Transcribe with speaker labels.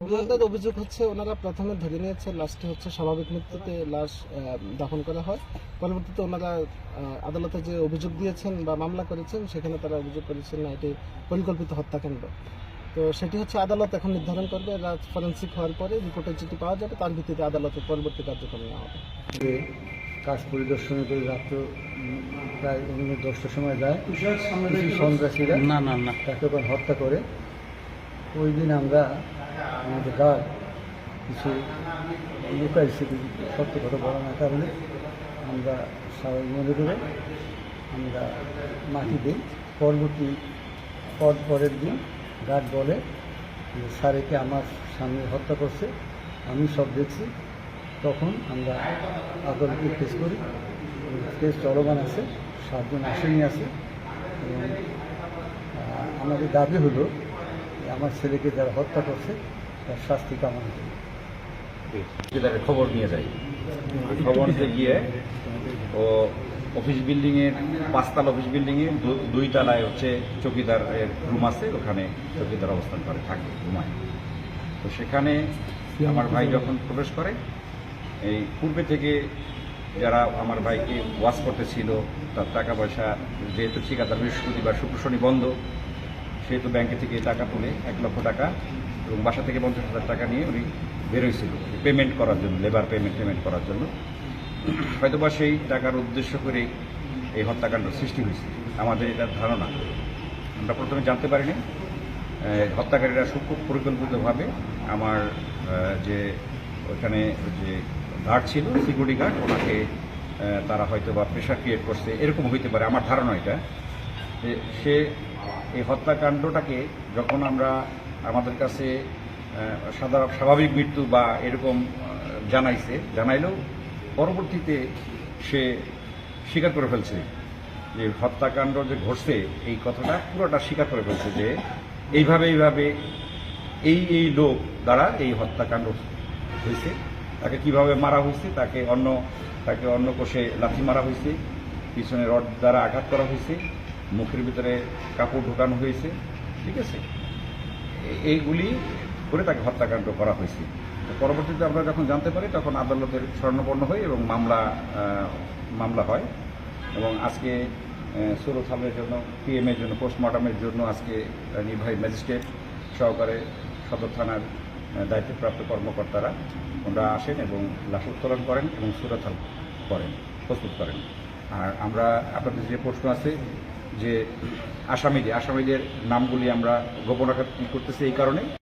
Speaker 1: ওনাদের অভিযোগ হচ্ছে ওনারা প্রথমে ধরে নিয়েছে লাস্টে হচ্ছে স্বাভাবিক মৃত্যুতে লাশ দাফন করা হয়। পরবর্তীতে ওনারা আদালতে যে অভিযোগ দিয়েছেন বা মামলা করেছেন সেখানে তারা অভিযোগ করেছেন না এটি পরিকল্পিত হত্যাকাণ্ড। তো সেটি হচ্ছে আদালত এখন নির্ধারণ করবে ফরেন্সিক হওয়ার পরে রিপোর্টে যেটি পাওয়া যাবে তার ভিত্তিতে আদালতের পরবর্তী কার্যক্রম নেওয়া হবে।
Speaker 2: কাজ পরিদর্শনে করে রাত্র প্রায় অন্য দশটার সময় যায়। কিছু সন্ত্রাসীরা
Speaker 3: না না না।
Speaker 2: তাকে ওখানে হত্যা করে। ওই দিন আমরা আমাদের গার্ড কিছু লুকাইছে কিছু সত্য কথা বলা না কারণে আমরা স্বাভাবিক মনে করে আমরা মাটি দিই। পরবর্তী পর পরের দিন গার্ড বলে যে স্যারেকে আমার সামনে হত্যা করছে। আমি সব দেখছি। তখন আমরা আদালতে কেস করি। কেস চলমান আছে সাতজন আসামি আছে। এবং আমাদের দাবি হলো আমার ছেলেকে যারা হত্যা করছে তার শাস্তি কামনা
Speaker 3: খবর নিয়ে যাই। খবর নিতে গিয়ে ও অফিস বিল্ডিং এর পাঁচতলা অফিস বিল্ডিং এ দুই তলায় হচ্ছে চৌকিদারের রুম আছে ওখানে চৌকিদার অবস্থান করে থাকে ঘুমায়। তো সেখানে আমার ভাই যখন প্রবেশ করে এই পূর্বে থেকে যারা আমার ভাইকে ওয়াশ করতেছিল, তার টাকা পয়সা যেহেতু ঠিকাদার বৃহস্পতিবার, শুক্র, শনি বন্ধ, সেহেতু ব্যাংকে থেকে টাকা তুলে এক লক্ষ টাকা এবং বাসা থেকে পঞ্চাশ হাজার টাকা নিয়ে উনি বেরোয়ছিল পেমেন্ট করার জন্য লেবার পেমেন্ট পেমেন্ট করার জন্য। হয়তোবা সেই টাকার উদ্দেশ্য করে এই হত্যাকাণ্ড সৃষ্টি হয়েছে, আমাদের এটার ধারণা। আমরা প্রথমে জানতে পারিনি হত্যাকারীরা খুব পরিকল্পিতভাবে আমার যে ওখানে যে গার্ড ছিল সিকিউরিটি গার্ড ওনাকে তারা হয়তো বা প্রেশার ক্রিয়েট করছে, এরকম হইতে পারে, আমার ধারণা এটা। যে সে এই হত্যাকাণ্ডটাকে যখন আমরা আমাদের কাছে সাধারণ, স্বাভাবিক মৃত্যু বা এরকম জানাইছে, জানাইলেও পরবর্তীতে সে স্বীকার করে ফেলছে যে হত্যাকাণ্ড যে ঘটছে, এই কথাটা পুরোটা স্বীকার করে ফেলছে যে এইভাবে এইভাবে এই এই লোক দ্বারা এই হত্যাকাণ্ড হয়েছে তাকে কীভাবে মারা হয়েছে, তাকে অন্য তাকে অন্য কোষে লাথি মারা হয়েছে, পিছনে রড দ্বারা আঘাত করা হয়েছে, মুখের ভিতরে কাপড় ঢোকানো হয়েছে, ঠিক আছে? এইগুলি করে তাকে হত্যাকাণ্ড করা হয়েছে। পরবর্তীতে আমরা যখন জানতে পারি, তখন আদালতের স্বর্ণপন্ন হয় এবং মামলা মামলা হয়। এবং আজকে সুরত হামের জন্য পিএম এর জন্য, পোস্টমর্টমের জন্য আজকে নির্বাহী ম্যাজিস্ট্রেট সহকারে সদর থানার দায়িত্বপ্রাপ্ত কর্মকর্তারা ওনারা আসেন এবং লাশ উত্তোলন করেন এবং সুরাথাল করেন, প্রস্তুত করেন। আর আমরা আপনাদের যে প্রশ্ন আছে যে আসামিদের আসামিদের নামগুলি আমরা গোপন রাখা করতেছি এই কারণে?